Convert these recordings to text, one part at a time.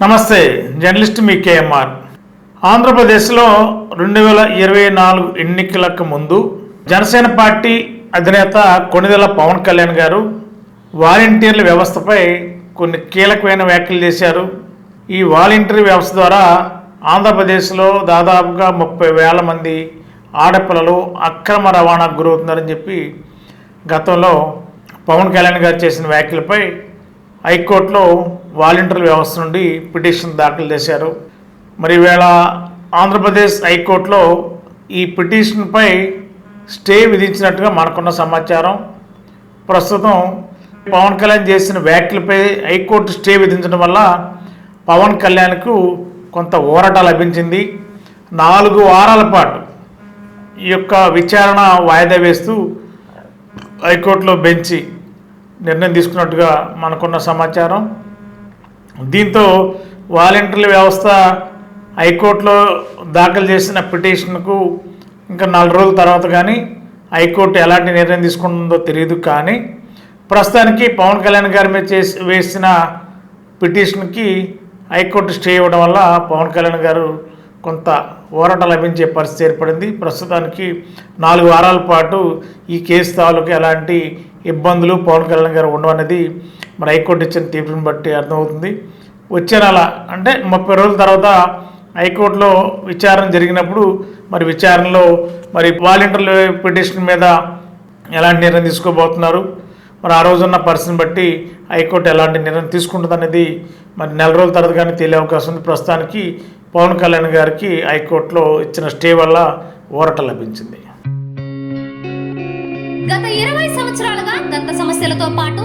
నమస్తే జర్నలిస్ట్ మీ కేఎంఆర్. ఆంధ్రప్రదేశ్లో రెండు వేల ఇరవై నాలుగు ఎన్నికలకు ముందు జనసేన పార్టీ అధినేత కొణిదెల పవన్ కళ్యాణ్ గారు వాలంటీర్ల వ్యవస్థపై కొన్ని కీలకమైన వ్యాఖ్యలు చేశారు. ఈ వాలంటీర్ వ్యవస్థ ద్వారా ఆంధ్రప్రదేశ్లో దాదాపుగా ముప్పై వేల మంది ఆడపిల్లలు అక్రమ రవాణాకు గురవుతున్నారని చెప్పి గతంలో పవన్ కళ్యాణ్ గారు చేసిన వ్యాఖ్యలపై హైకోర్టులో వాలంటీర్ వ్యవస్థ నుండి పిటిషన్ దాఖలు చేశారు. మరి ఈవేళ ఆంధ్రప్రదేశ్ హైకోర్టులో ఈ పిటిషన్పై స్టే విధించినట్టుగా మనకున్న సమాచారం. ప్రస్తుతం పవన్ కళ్యాణ్ చేసిన వ్యాఖ్యలపై హైకోర్టు స్టే విధించడం వల్ల పవన్ కళ్యాణ్కు కొంత ఊరట లభించింది. నాలుగు వారాల పాటు ఈ యొక్క విచారణ వాయిదా వేస్తూ హైకోర్టులో బెంచి నిర్ణయం తీసుకున్నట్టుగా మనకున్న సమాచారం. దీంతో వాలంటీర్ల వ్యవస్థ హైకోర్టులో దాఖలు చేసిన పిటిషన్కు ఇంకా నాలుగు రోజుల తర్వాత కానీ హైకోర్టు ఎలాంటి నిర్ణయం తీసుకుంటుందో తెలియదు కానీ ప్రస్తుతానికి పవన్ కళ్యాణ్ గారి మీద చేసి వేసిన పిటిషన్కి హైకోర్టు స్టే ఇవ్వడం వల్ల పవన్ కళ్యాణ్ గారు కొంత ఊరట లభించే పరిస్థితి ఏర్పడింది. ప్రస్తుతానికి నాలుగు వారాల పాటు ఈ కేసు తాలూకు ఎలాంటి ఇబ్బందులు పవన్ కళ్యాణ్ గారు ఉండవనేది మరి హైకోర్టు ఇచ్చిన తీర్పుని బట్టి అర్థమవుతుంది. వచ్చే నెల అంటే ముప్పై రోజుల తర్వాత హైకోర్టులో విచారణ జరిగినప్పుడు మరి విచారణలో మరి వాలంటీర్ల పిటిషన్ మీద ఎలాంటి నిర్ణయం తీసుకోబోతున్నారు? మరి ఆ రోజున్న పరిస్థితిని బట్టి హైకోర్టు ఎలాంటి నిర్ణయం తీసుకుంటుంది అనేది మరి నెల రోజుల తర్వాత కానీ తెలియ అవకాశం ఉంది. ప్రస్తుతానికి పవన్ కళ్యాణ్ గారికి హైకోర్టులో ఇచ్చిన స్టే వల్ల ఊరట లభించింది. గత ఇరవై సంవత్సరాలుగా దంత సమస్యలతో పాటు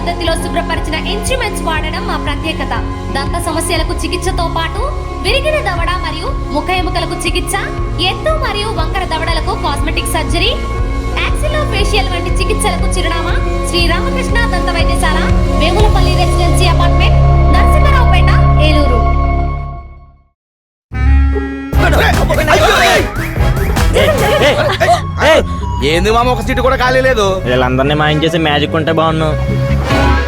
పద్ధతిలో శుభ్రపరిచిన ఇన్స్ట్రుమెంట్స్ వాడడం మా ప్రత్యేకత. దంత సమస్యలకు చికిత్సతో పాటు విరిగిన దవడ మరియు ముఖ ఎముకలకు చికిత్స ఎత్తు మరియు వంకర దవడలకు కాస్మెటిక్ సర్జరీ యాక్సిలో ఫేషియల్ వంటి చికిత్సలకు చిరునామా శ్రీ రామకృష్ణ దంత వైద్యశాల వేములపల్లి రెసిడెన్సీ అపార్ట్మెంట్ నరసింహరావుపేట ఏలూరు. ఏంది మామ ఒక సీటు కూడా ఖాళీ లేదు? వీళ్ళందరినీ మాయం చేసి మ్యాజిక్ ఉంటే బాగున్నావు